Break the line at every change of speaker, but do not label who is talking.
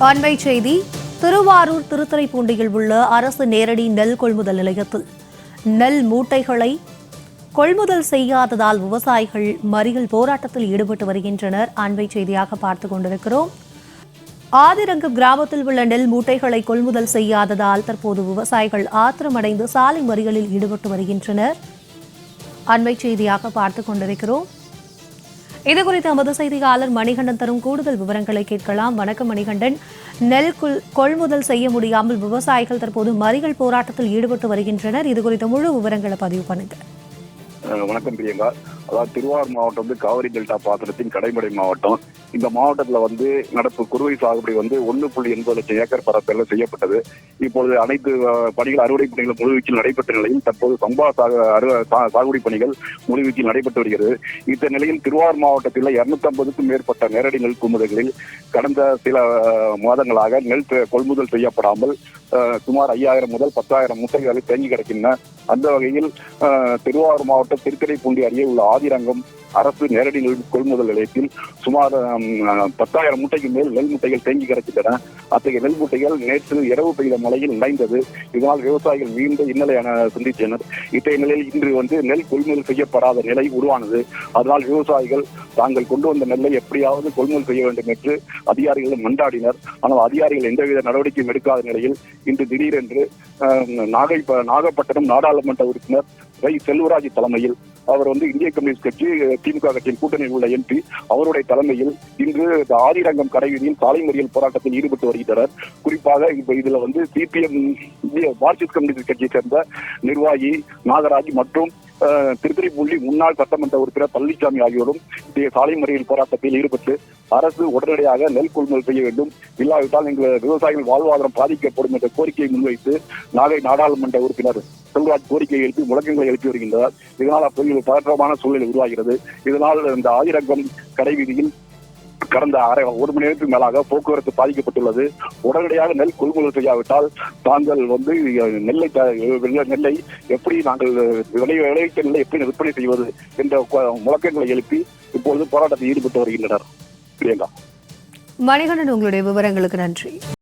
அண்மை செய்தி திருவாரூர் திருத்துறைப்பூண்டியில் உள்ள அரசு நேரடி நெல் கொள்முதல் நிலையத்தில். நெல் மூட்டைகளை கொள்முதல் செய்யாததால் விவசாயிகள் மறியல் போராட்டத்தில் ஈடுபட்டு வருகின்றனர். அண்மை செய்தியாக பார்த்துக் கொண்டிருக்கிறோம். ஆதிரங்கம் கிராமத்தில் உள்ள நெல் மூட்டைகளை கொள்முதல் செய்யாததால் தற்போது விவசாயிகள் ஆத்திரமடைந்து சாலை மறியலில் ஈடுபட்டு வருகின்றனர். அண்மை செய்தியாக பார்த்துக் கொண்டிருக்கிறோம். இது குறித்து நமது செய்தியாளர் மணிகண்டன் தரும் கூடுதல் விவரங்களை கேட்கலாம். வணக்கம் மணிகண்டன். நெல் கொள்முதல் செய்ய முடியாமல் விவசாயிகள் தற்போது மறிகள் போராட்டத்தில் ஈடுபட்டு வருகின்றனர். இது குறித்த முழு விவரங்களை பதிவு பண்ணுங்க.
வணக்கம் பிரியங்கா. அதாவது திருவாரூர் மாவட்டம் வந்து காவிரி டெல்டா பாசனத்தின் கடைமடை மாவட்டம். இந்த மாவட்டத்துல வந்து நடப்பு குறுவை சாகுபடி வந்து ஒன்று புள்ளி எண்பது லட்சம் ஏக்கர் பரப்பில் செய்யப்பட்டது. இப்பொழுது அனைத்து பணிகள் அறுவடை பணிகள் முழுவீச்சில் நடைபெற்ற நிலையில் தற்போது சம்பா சாகு சா- சாகுபடி பணிகள் முழுவீச்சில் நடைபெற்று வருகிறது. இந்த நிலையில் திருவாரூர் மாவட்டத்தில் இருநூத்தி ஐம்பதுக்கும் மேற்பட்ட நேரடி நெல் கொள்முதல்களில் கடந்த சில மாதங்களாக நெல் கொள்முதல் செய்யப்படாமல் சுமார் ஐயாயிரம் முதல் பத்தாயிரம் முட்டைகள் தேங்கி கிடக்கின்றன. அந்த வகையில் திருவாரூர் மாவட்டம் திருக்கடைப்பூண்டி அருகே உள்ள ஆதிரங்கம் அரசு நேரடி நெல் கொள்முதல் நிலையத்தில் சுமார் பத்தாயிரம் மூட்டைக்கு மேல் நெல் மூட்டைகள் தேங்கி கிடக்கின்றன. அத்தகைய நெல் மூட்டைகள் நேற்று இரவு பெய்த மழையில் நனைந்தது. இதனால் விவசாயிகள் மீண்டும் இன்னலை என சந்தித்தனர். இத்தகைய நிலையில் இன்று வந்து நெல் கொள்முதல் செய்யப்படாத நிலை உருவானது. அதனால் விவசாயிகள் தாங்கள் கொண்டு வந்த நெல்லை எப்படியாவது கொள்முதல் செய்ய வேண்டும் என்று அதிகாரிகள் மன்றாடினர். ஆனால் அதிகாரிகள் எந்தவித நடவடிக்கையும் எடுக்காத நிலையில் இன்று திடீரென்று நாகை நாகப்பட்டினம் நாடாளுமன்ற உறுப்பினர் வை செல்வராஜ் தலைமையில் அவர் வந்து இந்திய கம்யூனிஸ்ட் கட்சி திமுக கட்சியின் கூட்டணியில் உள்ள எம்பி. அவருடைய தலைமையில் இன்று இந்த ஆதிரங்கம் கடைவீதியில் சாலை மறியல் போராட்டத்தில் ஈடுபட்டு வருகின்றனர் குறிப்பாக இப்ப இதுல வந்து சிபிஎம் இந்திய மார்க்சிஸ்ட் கம்யூனிஸ்ட் கட்சியை சேர்ந்த நிர்வாகி நாகராஜ் மற்றும் திருத்திரிபுள்ளி திருத்துறைப்பூண்டி முன்னாள் சட்டமன்ற உறுப்பினர் பழனிசாமி ஆகியோரும் சாலை மறியல் போராட்டத்தில் ஈடுபட்டு அரசு உடனடியாக நெல் கொள்முதல் செய்ய வேண்டும். இல்லாவிட்டால் எங்கள் விவசாயிகள் வாழ்வாதாரம் பாதிக்கப்படும் என்ற கோரிக்கையை முன்வைத்து நாகை நாடாளுமன்ற உறுப்பினர் செல்வராஜ் கோரிக்கையை எழுப்பி முழக்கங்களை எழுப்பி வருகின்றனர் இதனால் அப்பகுதியில் பதற்றமான சூழ்நிலை உருவாகிறது. இதனால் இந்த ஆயிரங்கம் கடைவீதியில் கடந்த அரை ஒரு மணி நேரத்துக்கு மேலாக போக்குவரத்து பாதிக்கப்பட்டுள்ளது. உடனடியாக நெல் கொள்முதல் செய்யாவிட்டால் தாங்கள் வந்து நெல்லை நெல்லை எப்படி நாங்கள் விளை விளைவித்த நெல்லை எப்படி விற்பனை செய்வது என்ற முழக்கங்களை எழுப்பி இப்பொழுது போராட்டத்தில் ஈடுபட்டு வருகின்றனர். பிரியங்கா.
மணிகண்டன் உங்களுடைய விவரங்களுக்கு நன்றி.